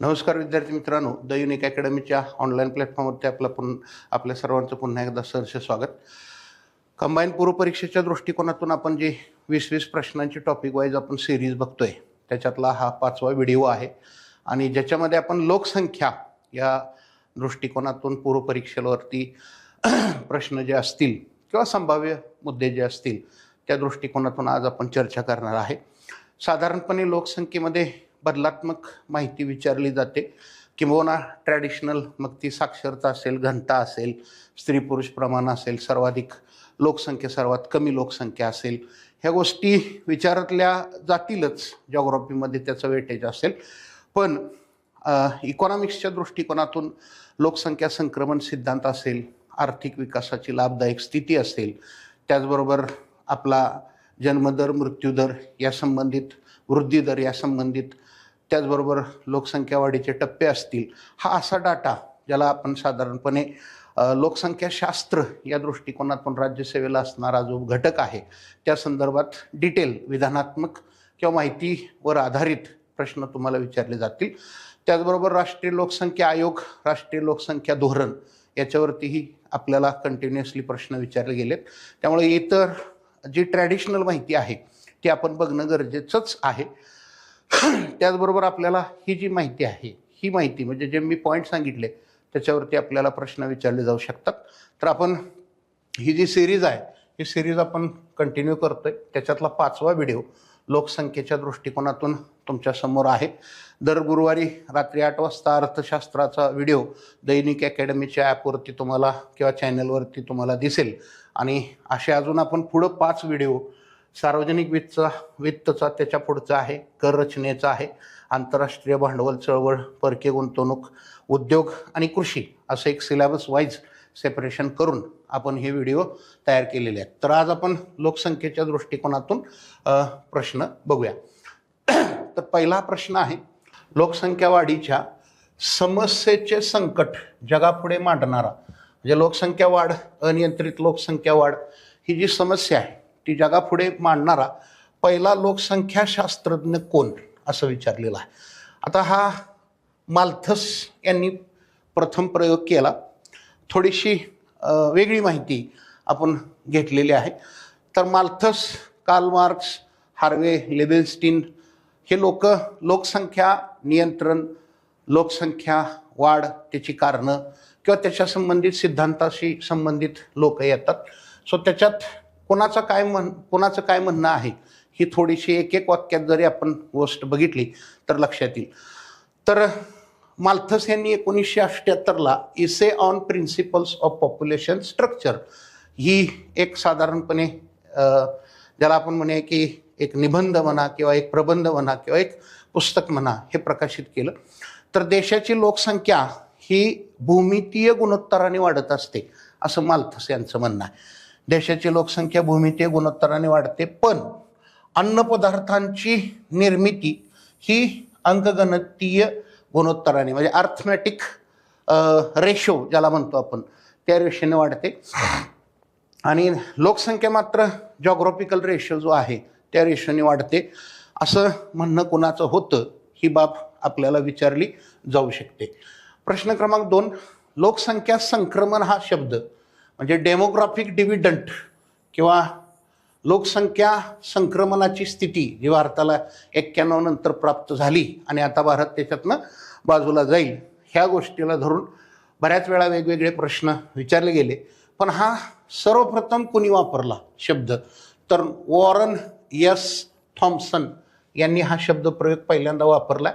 नमस्कार विद्यार्थी मित्रांनो द युनिक अकॅडमीच्या ऑनलाईन प्लॅटफॉर्मवरती आपलं पुन आपल्या सर्वांचं पुन्हा एकदा सहर्ष स्वागत. कंबाईन पूर्वपरीक्षेच्या दृष्टिकोनातून आपण जे वीस वीस प्रश्नांची टॉपिक वाईज आपण सिरीज बघतोय त्याच्यातला हा पाचवा व्हिडिओ आहे. आणि ज्याच्यामध्ये आपण लोकसंख्या या दृष्टिकोनातून पूर्वपरीक्षेवरती प्रश्न जे असतील किंवा संभाव्य मुद्दे जे असतील त्या दृष्टिकोनातून आज आपण चर्चा करणार आहे. साधारणपणे लोकसंख्येमध्ये बदलात्मक माहिती विचारली जाते. किंबहुना ट्रॅडिशनल मग ती साक्षरता असेल घनता असेल स्त्री पुरुष प्रमाण असेल सर्वाधिक लोकसंख्या सर्वात कमी लोकसंख्या असेल. ह्या गोष्टी विचारातल्या जातीलच जॉग्रॉफीमध्ये त्याचं वेटेज असेल. पण इकॉनॉमिक्सच्या दृष्टिकोनातून लोकसंख्या संक्रमण सिद्धांत असेल आर्थिक विकासाची लाभदायक स्थिती असेल त्याचबरोबर आपला जन्मदर मृत्यूदर या संबंधित वृद्धिदर या संबंधित त्याचबरोबर लोकसंख्या वाढीचे टप्पे असतील हा असा डाटा ज्याला आपण साधारणपणे लोकसंख्याशास्त्र या दृष्टिकोनातून राज्यसेवेला असणारा जो घटक आहे त्या संदर्भात डिटेल विधानात्मक किंवा माहितीवर आधारित प्रश्न तुम्हाला विचारले जातील. त्याचबरोबर राष्ट्रीय लोकसंख्या आयोग राष्ट्रीय लोकसंख्या धोरण याच्यावरतीही आपल्याला कंटिन्युअसली प्रश्न विचारले गेलेत. त्यामुळे इतर जी ट्रॅडिशनल माहिती आहे ते आपण बघणं गरजेचंच आहे. त्याचबरोबर आपल्याला ही जी माहिती आहे ही माहिती म्हणजे जे मी पॉईंट सांगितले त्याच्यावरती आपल्याला प्रश्न विचारले जाऊ शकतात. तर आपण ही जी सिरीज आहे ही सिरीज आपण कंटिन्यू करतोय. त्याच्यातला पाचवा व्हिडिओ लोकसंख्येच्या दृष्टिकोनातून तुमच्यासमोर आहे. दर गुरुवारी रात्री आठ वाजता अर्थशास्त्राचा व्हिडिओ दैनिक अकॅडमीच्या ॲपवरती तुम्हाला किंवा चॅनलवरती तुम्हाला दिसेल. आणि असे अजून आपण पुढं पाच व्हिडिओ सार्वजनिक वित्तचा वित्तचा त्याच्या पुढचा आहे कर रचनेचा आहे आंतरराष्ट्रीय भांडवल चळवळ परकीय गुंतवणूक उद्योग आणि कृषी असं एक सिलेबस वाईज सेपरेशन करून आपण हे व्हिडिओ तयार केलेले आहेत. तर आज आपण लोकसंख्येच्या दृष्टिकोनातून प्रश्न बघूया. तर पहिला प्रश्न आहे लोकसंख्या वाढीच्या समस्येचे संकट जगापुढे मांडणारा म्हणजे लोकसंख्या वाढ अनियंत्रित लोकसंख्या वाढ ही जी समस्या आहे ती जगापुढे मांडणारा पहिला लोकसंख्याशास्त्रज्ञ कोण असं विचारलेलं आहे. आता हा मालथस यांनी प्रथम प्रयोग केला. थोडीशी वेगळी माहिती आपण घेतलेली आहे. तर Malthus Karl Marx Harvey Leibenstein हे लोक लोकसंख्या नियंत्रण लोकसंख्या वाढ त्याची कारणं किंवा त्याच्या संबंधित सिद्धांताशी संबंधित लोक येतात. सो त्याच्यात कोणाचं काय म्हण कोणाचं काय म्हणणं आहे ही थोडीशी एक एक वाक्यात जरी आपण गोष्ट बघितली तर लक्षात येईल. तर माल्थस यांनी एकोणीसशे अठ्ठ्याहत्तरला essay on principles of population structure ही एक साधारणपणे ज्याला आपण म्हणूया की एक निबंध म्हणा किंवा एक प्रबंध म्हणा किंवा एक पुस्तक म्हणा हे प्रकाशित केलं. तर देशाची लोकसंख्या ही भूमितीय गुणोत्तराने वाढत असते असं मालथस यांचं म्हणणं आहे. देशाची लोकसंख्या भूमिते गुणोत्तराने वाढते. पण अन्नपदार्थांची निर्मिती ही अंकगणतीय गुणोत्तराने म्हणजे अर्थमॅटिक रेशो ज्याला म्हणतो आपण त्या रेशोने वाढते. आणि लोकसंख्या मात्र जॉग्रॉफिकल रेशो जो आहे त्या रेशोने वाढते. असं म्हणणं कुणाचं होतं ही बाब आपल्याला विचारली जाऊ शकते. प्रश्न क्रमांक दोन लोकसंख्या संक्रमण हा शब्द म्हणजे डेमोग्राफिक डिव्हिडंट किंवा लोकसंख्या संक्रमणाची स्थिती जी भारताला एक्क्याण्णव नंतर प्राप्त झाली आणि आता भारत त्याच्यातनं बाजूला जाईल ह्या गोष्टीला धरून बऱ्याच वेळा वेगवेगळे प्रश्न विचारले गेले. पण हा सर्वप्रथम कुणी वापरला शब्द? तर वॉरन यस थॉम्सन यांनी हा शब्द प्रयोग पहिल्यांदा वापरला.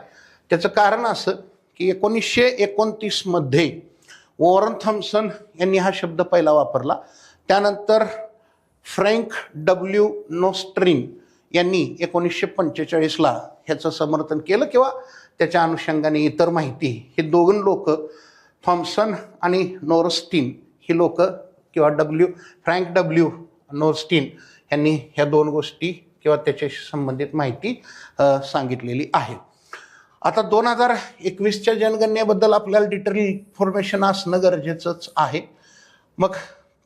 त्याचं कारण असं की एकोणीसशे एकोणतीसमध्ये वॉरन थॉम्सन यांनी हा शब्द पहिला वापरला. त्यानंतर फ्रँक डब्ल्यू नोस्ट्रीन यांनी एकोणीसशे पंचेचाळीसला ह्याचं समर्थन केलं किंवा त्याच्या अनुषंगाने इतर माहिती हे दोन लोक थॉम्सन आणि नोरस्टीन ही लोक किंवा डब्ल्यू फ्रँक डब्ल्यू नोरस्टीन यांनी ह्या दोन गोष्टी किंवा त्याच्याशी संबंधित माहिती सांगितलेली आहे आता दोन हजार एकवीसच्या जनगणनेबद्दल आपल्याला डिटेल इन्फॉर्मेशन असणं गरजेचंच आहे. मग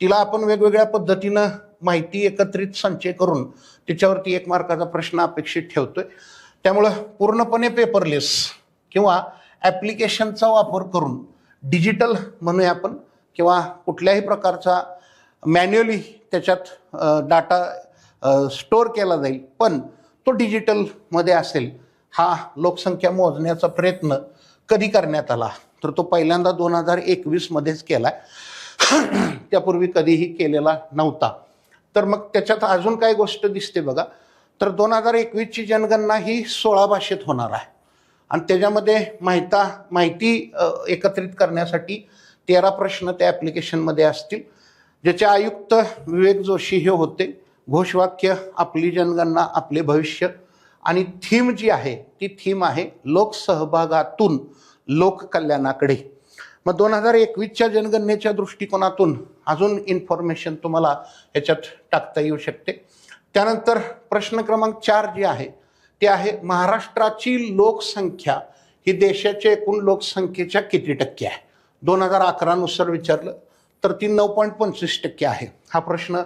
तिला आपण वेगवेगळ्या पद्धतीनं माहिती एकत्रित संचय करून तिच्यावरती एक मार्काचा प्रश्न अपेक्षित ठेवतोय. त्यामुळं पूर्णपणे पेपरलेस किंवा ॲप्लिकेशनचा वापर करून डिजिटल म्हणूया आपण किंवा कुठल्याही प्रकारचा मॅन्युअली त्याच्यात डाटा स्टोअर केला जाईल पण तो डिजिटलमध्ये असेल हा लोकसंख्या मोजण्याचा प्रयत्न कधी करण्यात आला? तर तो पहिल्यांदा दोन हजार एकवीसमध्येच केला त्यापूर्वी कधीही केलेला नव्हता. तर मग त्याच्यात अजून काय गोष्ट दिसते बघा. तर दोन हजार एकवीसची जनगणना ही सोळा भाषेत होणार आहे. आणि त्याच्यामध्ये माहिता माहिती एकत्रित करण्यासाठी तेरा प्रश्न त्या ॲप्लिकेशनमध्ये असतील. ज्याचे आयुक्त विवेक जोशी हे होते. घोषवाक्य आपली जनगणना आपले भविष्य आणि थीम जी आहे ती थीम आहे लोकसहभागातून लोककल्याणाकडे. मग दोन हजार एकवीसच्या जनगणनेच्या दृष्टिकोनातून अजून इन्फॉर्मेशन तुम्हाला ह्याच्यात टाकता येऊ शकते. त्यानंतर प्रश्न क्रमांक चार जे आहे ते आहे महाराष्ट्राची लोकसंख्या ही देशाच्या एकूण लोकसंख्येच्या किती टक्के आहे? दोन हजार अकरानुसार विचारलं तर ती नऊ पॉईंट पंचवीस टक्के आहे. हा प्रश्न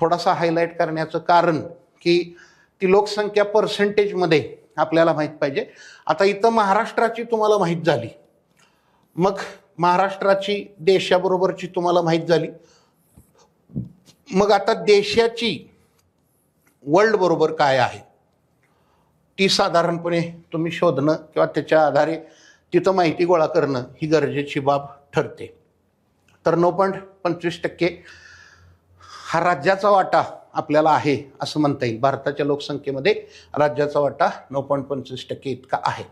थोडासा हायलाईट करण्याचं कारण की ती लोकसंख्या पर्सेंटेजमध्ये आपल्याला माहीत पाहिजे. आता इथं महाराष्ट्राची तुम्हाला माहीत झाली. मग महाराष्ट्राची देशाबरोबरची तुम्हाला माहीत झाली. मग आता देशाची वर्ल्ड बरोबर काय आहे? ती साधारणपणे तुम्ही शोधणं किंवा त्याच्या आधारे तिथं माहिती गोळा करणं ही गरजेची बाब ठरते. तर नऊ पॉईंट पंचवीस टक्के हा राज्याचा वाटा आपल्याला आहे असं म्हणता येईल. भारताच्या लोकसंख्येमध्ये राज्याचा वाटा नऊ पॉईंट पंचवीस टक्के इतका आहे.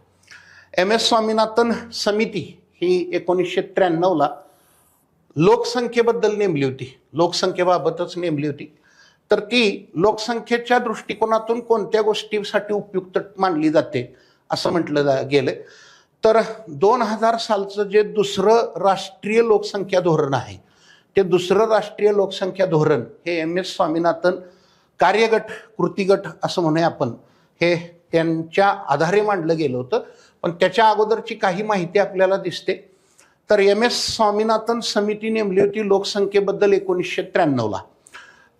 एम. एस. स्वामीनाथन समिती ही एकोणीसशे त्र्याण्णवला लोकसंख्येबद्दल नेमली होती. लोकसंख्येबाबतच नेमली होती. तर ती लोकसंख्येच्या दृष्टिकोनातून कोणत्या गोष्टीसाठी उपयुक्त मानली जाते असं म्हटलं जा गेलं. तर दोन हजार सालचं जे दुसरं राष्ट्रीय लोकसंख्या धोरण आहे ते दुसरं राष्ट्रीय लोकसंख्या धोरण हे एम एस स्वामीनाथन कार्यगट कृतीगट असं म्हणूया आपण हे त्यांच्या आधारे मांडलं गेलं होतं. पण त्याच्या अगोदरची काही माहिती आपल्याला दिसते. तर एम एस स्वामीनाथन समिती नेमली होती लोकसंख्येबद्दल एकोणीसशे त्र्याण्णवला.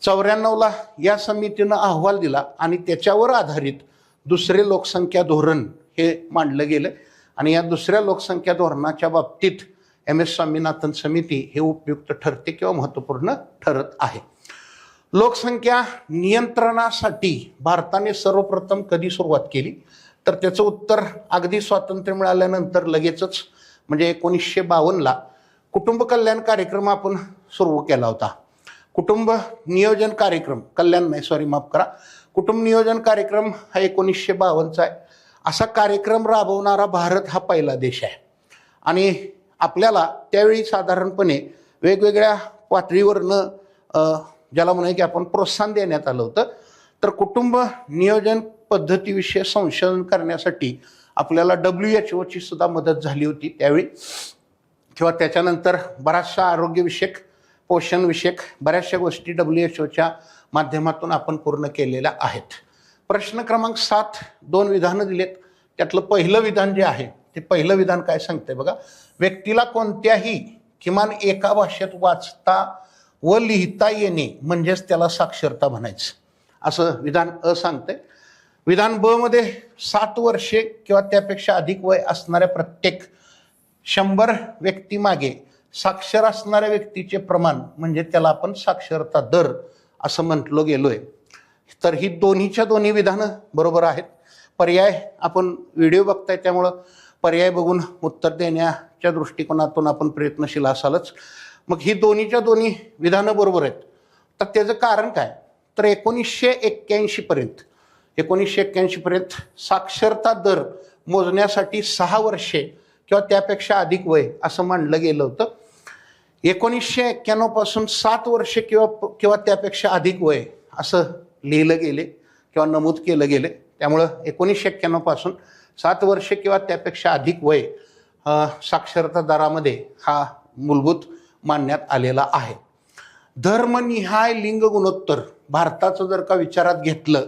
चौऱ्याण्णवला या समितीनं अहवाल दिला आणि त्याच्यावर आधारित दुसरे लोकसंख्या धोरण हे मांडलं गेलं. आणि या दुसऱ्या लोकसंख्या धोरणाच्या बाबतीत एम एस स्वामीनाथन समिती हे उपयुक्त ठरते किंवा महत्त्वपूर्ण ठरत आहे. लोकसंख्या नियंत्रणासाठी भारताने सर्वप्रथम कधी सुरुवात केली? तर त्याचं उत्तर अगदी स्वातंत्र्य मिळाल्यानंतर लगेचच म्हणजे एकोणीसशे बावन्नला कुटुंब कल्याण कार्यक्रम आपण सुरू केला होता. कुटुंब नियोजन कार्यक्रम कल्याण नाही सॉरी माफ करा. कुटुंब नियोजन कार्यक्रम हा एकोणीसशे बावन्नचा आहे. असा कार्यक्रम राबवणारा भारत हा पहिला देश आहे. आणि आपल्याला त्यावेळी साधारणपणे वेगवेगळ्या पातळीवरनं ज्याला म्हणूया की आपण प्रोत्साहन देण्यात आलं होतं. तर कुटुंब नियोजन पद्धतीविषयी संशोधन करण्यासाठी आपल्याला डब्ल्यू एच ओची सुद्धा मदत झाली होती त्यावेळी. किंवा त्याच्यानंतर बऱ्याचशा आरोग्यविषयक पोषणविषयक बऱ्याचशा गोष्टी डब्ल्यू एच ओच्या माध्यमातून आपण पूर्ण केलेल्या आहेत. प्रश्न क्रमांक सात दोन विधानं दिलेत. त्यातलं पहिलं विधान जे आहे ते पहिलं विधान काय सांगते बघा? व्यक्तीला कोणत्याही किमान एका भाषेत वाचता व लिहिता येणे म्हणजेच त्याला साक्षरता म्हणायचं. असं विधान अ सांगते विधान ब मध्ये सात वर्षे किंवा त्यापेक्षा अधिक वय असणाऱ्या प्रत्येक शंभर व्यक्तीमागे साक्षर असणाऱ्या व्यक्तीचे प्रमाण म्हणजे त्याला आपण साक्षरता दर असं म्हटलं गेलोय. तर ही दोन्हीच्या दोन्ही विधानं बरोबर आहेत. पर्याय आपण व्हिडिओ बघताय त्यामुळं पर्याय बघून उत्तर देण्याच्या दृष्टिकोनातून आपण प्रयत्नशील असालच. मग ही दोन्हीच्या दोन्ही विधानं बरोबर आहेत. तर त्याचं कारण काय? तर एकोणीसशे एक्क्याऐंशीपर्यंत एकोणीसशे एक्क्याऐंशीपर्यंत साक्षरता दर मोजण्यासाठी सहा वर्षे किंवा त्यापेक्षा अधिक वय असं मांडलं गेलं होतं. एकोणीसशे एक्क्याण्णवपासून सात वर्षे किंवा किंवा त्यापेक्षा अधिक वय असं लिहिलं गेले किंवा नमूद केलं गेले. त्यामुळं एकोणीसशे एक्क्याण्णवपासून पासून सात वर्षे किंवा त्यापेक्षा अधिक वय साक्षरता दरामध्ये हा मूलभूत मानण्यात आलेला आहे. धर्मनिहाय लिंग गुणोत्तर. भारताचं जर का विचारात घेतलं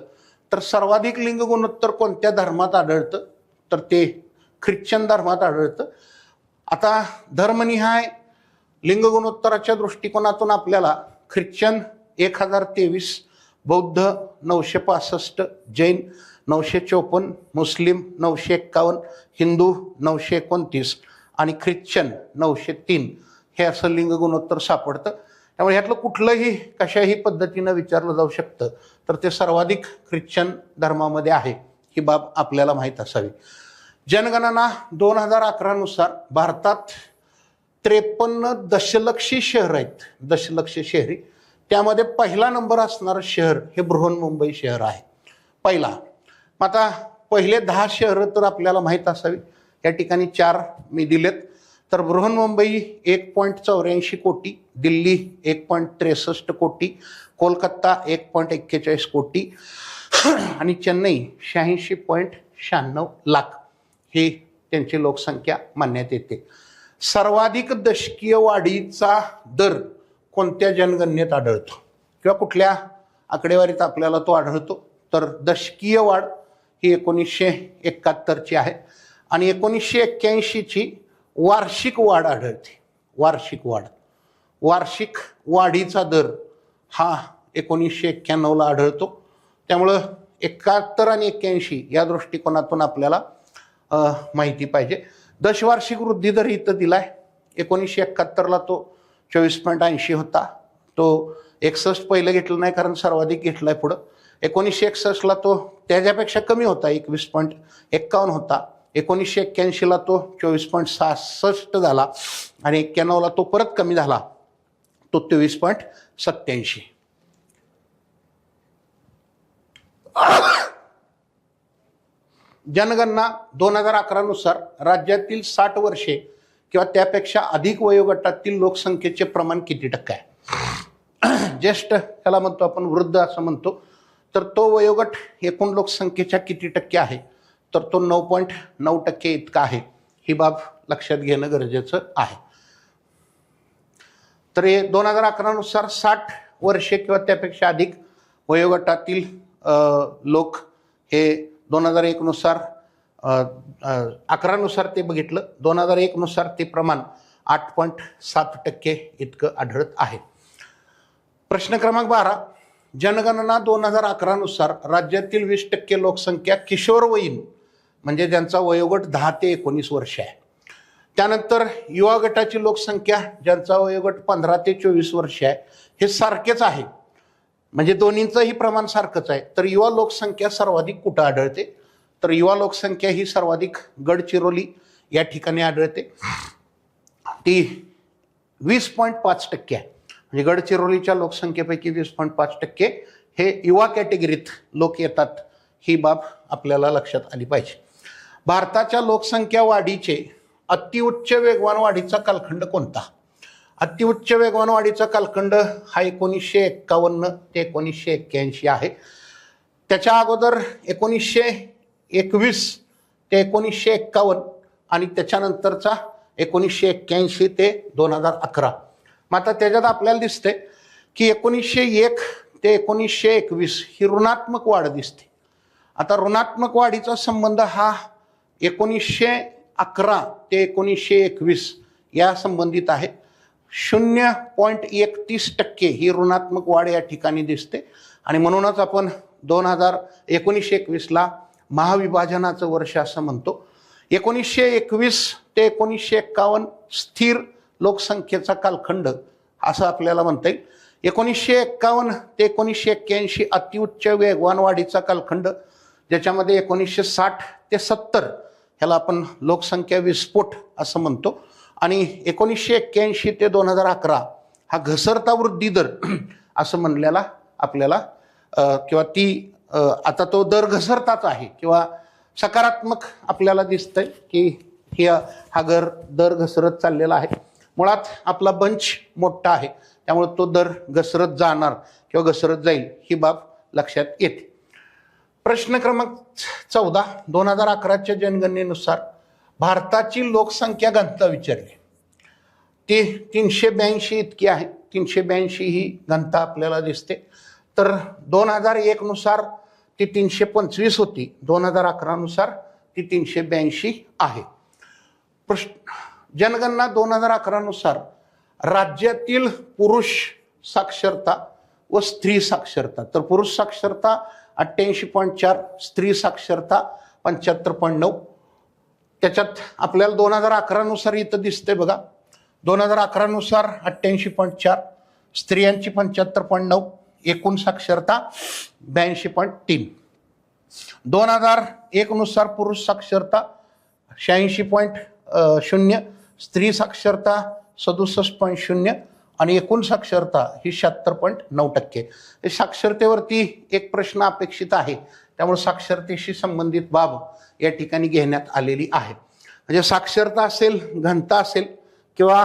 तर सर्वाधिक लिंग गुणोत्तर कोणत्या धर्मात आढळतं? तर ते ख्रिश्चन धर्मात आढळतं. आता धर्मनिहाय लिंग गुणोत्तराच्या दृष्टिकोनातून आपल्याला ख्रिश्चन एक हजार तेवीस बौद्ध नऊशे पासष्ट जैन नऊशे चोपन्न मुस्लिम नऊशे एक्कावन्न हिंदू नऊशे एकोणतीस आणि ख्रिश्चन नऊशे तीन हे असं लिंग गुणोत्तर सापडतं. त्यामुळे ह्यातलं कुठलंही कशाही पद्धतीनं विचारलं जाऊ शकतं तर ते सर्वाधिक ख्रिश्चन धर्मामध्ये आहे ही बाब आपल्याला माहीत असावी. जनगणना दोन हजार अकरानुसार भारतात त्रेपन्न दशलक्षी शहर आहेत. दशलक्ष शहरी. त्यामध्ये पहिला नंबर असणारं शहर हे बृहन्मुंबई शहर आहे. पहिला. मग आता पहिले दहा शहरं तर आपल्याला माहीत असावी. या ठिकाणी चार मी दिलेत. तर बृहन्मुंबई एक पॉईंट चौऱ्याऐंशी कोटी दिल्ली एक पॉईंट त्रेसष्ट कोटी कोलकाता एक पॉईंट एक्केचाळीस कोटी आणि चेन्नई शहाऐंशी पॉईंट शहाण्णव लाख. ही त्यांची लोकसंख्या मानण्यात येते. सर्वाधिक दशकीय वाढीचा दर कोणत्या जनगणनेत आढळतो? किंवा कुठल्या आकडेवारीत आपल्याला तो आढळतो? तर दशकीय वाढ ही एकोणीसशे एकाहत्तरची आहे. आणि एकोणीसशे एक्क्याऐंशीची वार्षिक वाढ आढळते. वार्षिक वाढ. वार्षिक वाढीचा दर हा एकोणीसशे एक्क्याण्णवला आढळतो. त्यामुळं एकाहत्तर आणि एक्क्याऐंशी या दृष्टिकोनातून आपल्याला माहिती पाहिजे. दशवार्षिक वृद्धी दर इथं दिला आहे एकोणीसशे एकाहत्तरला तो चोवीस पॉईंट ऐंशी होता. तो एकसष्ट पहिलं घेतलं नाही कारण सर्वाधिक घेतलाय पुढं. एकोणीसशे एकसष्टला तो त्याच्यापेक्षा कमी होता एकवीस पॉईंट एक्कावन्न होता. एकोणीसशे एक्क्याऐंशीला तो चोवीस पॉईंट सहासष्ट झाला आणि एक्क्याण्णवला तो परत कमी झाला. तो तेवीस पॉईंट सत्याऐंशी जनगणना दोन हजार अकरानुसार राज्यातील साठ वर्षे किंवा त्यापेक्षा अधिक वयोगटातील लोकसंख्येचे प्रमाण किती टक्के आहे? ज्येष्ठ त्याला म्हणतो आपण वृद्ध असं म्हणतो. तर तो वयोगट एकूण लोकसंख्येच्या किती टक्के आहे? तर तो नऊ पॉईंट नऊ टक्के इतका आहे. ही बाब लक्षात घेणं गरजेचं आहे. तर हे दोन हजार अकरानुसार साठ वर्षे किंवा त्यापेक्षा अधिक वयोगटातील लोक हे दोन हजार एकनुसार नुसार अकरानुसार ते बघितलं. दोन हजार एकनुसार ते प्रमाण आठ पॉईंट सात टक्के इतकं आढळत आहे. प्रश्न क्रमांक बारा. जनगणना दोन हजार अकरानुसार राज्यातील वीस टक्के लोकसंख्या किशोरवयीन म्हणजे ज्यांचा वयोगट दहा ते एकोणीस वर्ष आहे. त्यानंतर युवा गटाची लोकसंख्या ज्यांचा वयोगट पंधरा ते चोवीस वर्ष आहे हे सारखेच आहे. म्हणजे दोन्हींचंही प्रमाण सारखंच आहे. तर युवा लोकसंख्या सर्वाधिक कुठं आढळते? तर युवा लोकसंख्या ही सर्वाधिक गडचिरोली या ठिकाणी आढळते. ती वीस पॉईंट पाच टक्के आहे. म्हणजे गडचिरोलीच्या लोकसंख्येपैकी वीस पॉईंट पाच टक्के हे युवा कॅटेगरीत लोक येतात ही बाब आपल्याला लक्षात आली पाहिजे. भारताच्या लोकसंख्या वाढीचे अतिउच्च वेगवान वाढीचा कालखंड कोणता? अतिउच्च वेगवान वाढीचा कालखंड हा एकोणीसशे एक्कावन्न ते एकोणीसशे एक्क्याऐंशी आहे. त्याच्या अगोदर एकोणीसशे एकवीस ते एकोणीसशे एक्कावन्न आणि त्याच्यानंतरचा एकोणीसशे एक्क्याऐंशी ते दोन हजार अकरा. मग आता त्याच्यात आपल्याला दिसते की एकोणीसशे एक ते एकोणीसशे एकवीस ही ऋणात्मक वाढ दिसते. आता ऋणात्मक वाढीचा संबंध हा एकोणीसशे अकरा ते एकोणीसशे एकवीस या संबंधित आहे. शून्य पॉईंट एकतीस टक्के ही ऋणात्मक वाढ या ठिकाणी दिसते. आणि म्हणूनच आपण दोन हजार एकोणीसशे एकवीसला महाविभाजनाचं वर्ष असं म्हणतो. एकोणीसशे एकवीस ते एकोणीसशे एक्कावन्न स्थिर लोकसंख्येचा कालखंड असं आपल्याला म्हणता येईल. एकोणीसशे एक्कावन्न ते एकोणीसशे एक्क्याऐंशी अतिउच्च वेगवान वाढीचा कालखंड ज्याच्यामध्ये एकोणीसशे साठ ते सत्तर ह्याला आपण लोकसंख्या विस्फोट असं म्हणतो. आणि एकोणीसशे एक्क्याऐंशी ते दोन हजार अकरा हा घसरता वृद्धी दर असं म्हणलेला आपल्याला किंवा ती आता तो दर घसरताच आहे किंवा सकारात्मक आपल्याला दिसतंय की हे हा घर दर घसरत चाललेला आहे. मुळात आपला बंच मोठा आहे त्यामुळे तो दर घसरत जाणार किंवा घसरत जाईल ही बाब लक्षात येते. प्रश्न क्रमांक चौदा दोन हजार अकराच्या जनगणनेनुसार भारताची लोकसंख्या घनता विचारली. ती तीनशे ब्याऐंशी इतकी आहे तीनशे ब्याऐंशी ही घनता आपल्याला दिसते. तर दोन हजार एकनुसार ती तीनशे पंचवीस होती. दोन हजार अकरानुसार ती तीनशे ब्याऐंशी आहे. प्रश्न जनगणना दोन हजार अकरानुसार राज्यातील पुरुष साक्षरता व स्त्री साक्षरता. तर पुरुष साक्षरता अठ्ठ्याऐंशी पॉईंट चार स्त्री साक्षरता पंच्याहत्तर पॉईंट नऊ. त्याच्यात आपल्याला दोन हजार अकरानुसार इथं दिसतंय बघा. दोन हजार अकरानुसार अठ्ठ्याऐंशी पॉईंट चार स्त्रियांची पंच्याहत्तर पॉईंट नऊ. एकूण साक्षरता ब्याऐंशी पॉईंट तीन. दोन हजार एकनुसार पुरुष साक्षरता शहाऐंशी पॉईंट शून्य. स्त्री साक्षरता सदुसष्ट पॉईंट शून्य. आणि एकूण साक्षरता ही शहात्तर पॉईंट नऊ टक्के. हे साक्षरतेवरती एक प्रश्न अपेक्षित आहे. त्यामुळे साक्षरतेशी संबंधित बाब या ठिकाणी घेण्यात आलेली आहे. म्हणजे साक्षरता असेल घनता असेल किंवा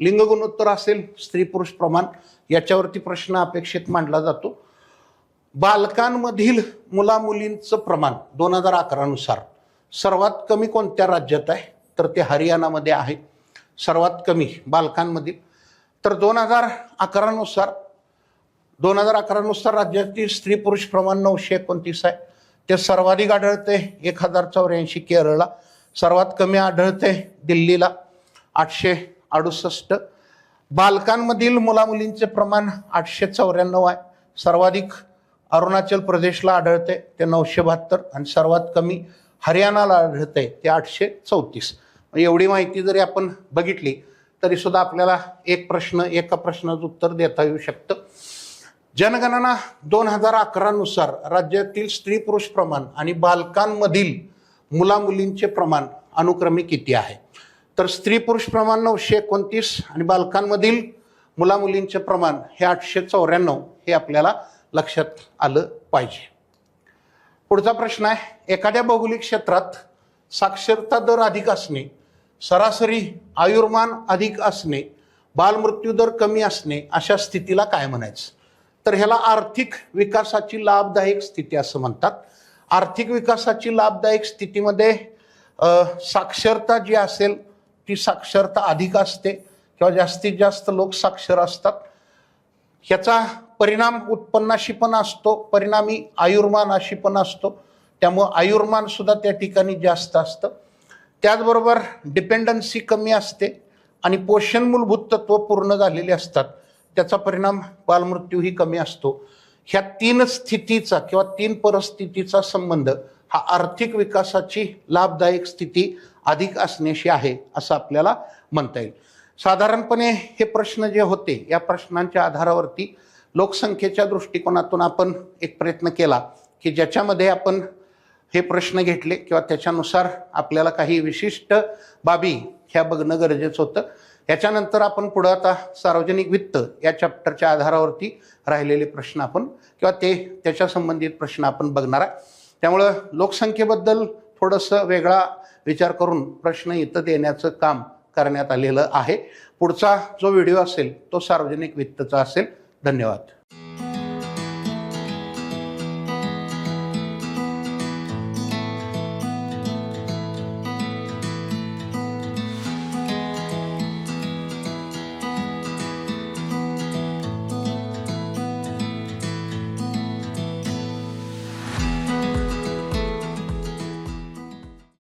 लिंग गुणोत्तर असेल स्त्री पुरुष प्रमाण याच्यावरती प्रश्न अपेक्षित मांडला जातो. बालकांमधील मुलामुलींचं प्रमाण दोन हजार अकरानुसार सर्वात कमी कोणत्या राज्यात आहे? तर ते हरियाणामध्ये आहे. सर्वात कमी बालकांमधील. तर दोन हजार अकरानुसार दोन हजार अकरानुसार राज्यातील स्त्री पुरुष प्रमाण नऊशे एकोणतीस आहे. ते सर्वाधिक आढळते एक हजार चौऱ्याऐंशी केरळला. सर्वात कमी आढळते दिल्लीला आठशे अडुसष्ट. बालकांमधील मुलामुलींचे प्रमाण आठशे चौऱ्याण्णव आहे. सर्वाधिक अरुणाचल प्रदेशला आढळते ते नऊशे बहात्तर. आणि सर्वात कमी हरियाणाला आढळते ते आठशे चौतीस. म्हणजे एवढी माहिती जरी आपण बघितली तरी सुद्धा आपल्याला एक प्रश्न एका प्रश्नाचं उत्तर देता येऊ शकतं. जनगणना दोन हजार अकरानुसार राज्यातील स्त्री पुरुष प्रमाण आणि बालकांमधील मुलामुलींचे प्रमाण अनुक्रमे किती आहे? तर स्त्री पुरुष प्रमाण नऊशे एकोणतीस आणि बालकांमधील मुलामुलींचे प्रमाण हे आठशे चौऱ्याण्णव हे आपल्याला लक्षात आलं पाहिजे. पुढचा प्रश्न आहे एखाद्या भौगोलिक क्षेत्रात साक्षरता दर अधिक असणे सरासरी आयुर्मान अधिक असणे बालमृत्यू दर कमी असणे अशा स्थितीला काय म्हणायचं? तर ह्याला आर्थिक विकासाची लाभदायक स्थिती असं म्हणतात. आर्थिक विकासाची लाभदायक स्थितीमध्ये साक्षरता जी असेल ती साक्षरता अधिक असते किंवा जास्तीत जास्त लोक साक्षर असतात. ह्याचा परिणाम उत्पन्नाशी पण असतो परिणामी आयुर्मानाशी पण असतो. त्यामुळं आयुर्मान सुद्धा त्या ठिकाणी जास्त असतं. त्याचबरोबर डिपेंडन्सी कमी असते आणि पोषण मूलभूत तत्व पूर्ण झालेले असतात. त्याचा परिणाम बालमृत्यूही कमी असतो. ह्या तीन स्थितीचा किंवा तीन परिस्थितीचा संबंध हा आर्थिक विकासाची लाभदायक स्थिती अधिक असण्याशी आहे असं आपल्याला म्हणता येईल. साधारणपणे हे प्रश्न जे होते या प्रश्नांच्या आधारावरती लोकसंख्येच्या दृष्टिकोनातून आपण एक प्रयत्न केला की ज्याच्यामध्ये आपण हे प्रश्न घेतले किंवा त्याच्यानुसार आपल्याला काही विशिष्ट बाबी ह्या बघणं गरजेचं होतं. याच्यानंतर आपण पुढं आता सार्वजनिक वित्त या चॅप्टरच्या आधारावरती राहिलेले प्रश्न आपण किंवा ते त्याच्या संबंधित प्रश्न आपण बघणार आहे. त्यामुळं लोकसंख्येबद्दल थोडंसं वेगळा विचार करून प्रश्न इथं देण्याचं काम करण्यात आलेलं आहे. पुढचा जो व्हिडिओ असेल तो सार्वजनिक वित्तचा असेल. धन्यवाद.